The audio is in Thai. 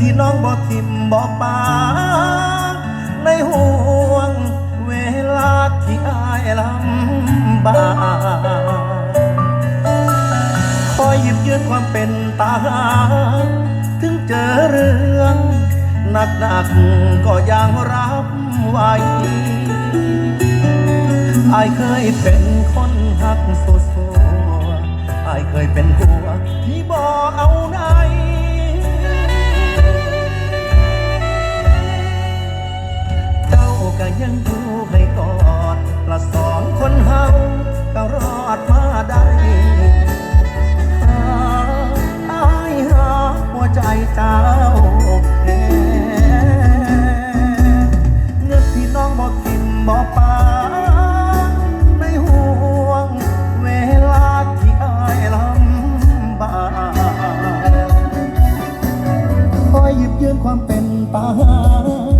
ที่น้องบอกทิมบอกปาในห่วงเวลาที่อายลำบากคอยหยิบยืนความเป็นตาหาถึงเจอเรื่องหนักหนักก็ยังรับไหวอายเคยเป็นคนหักสุดสัวอายเคยเป็นหัวที่บ่เอาหน้า ก็ยังอยู่ให้กอดละสองคนเฮาก็รอดมาได้หาอายหาหัวใจเจ้าแพ้เงินที่น้องบอกกินบอกปาในห่วง เวลาที่อายลำบากคอยหยิบยืมความเป็นตาหา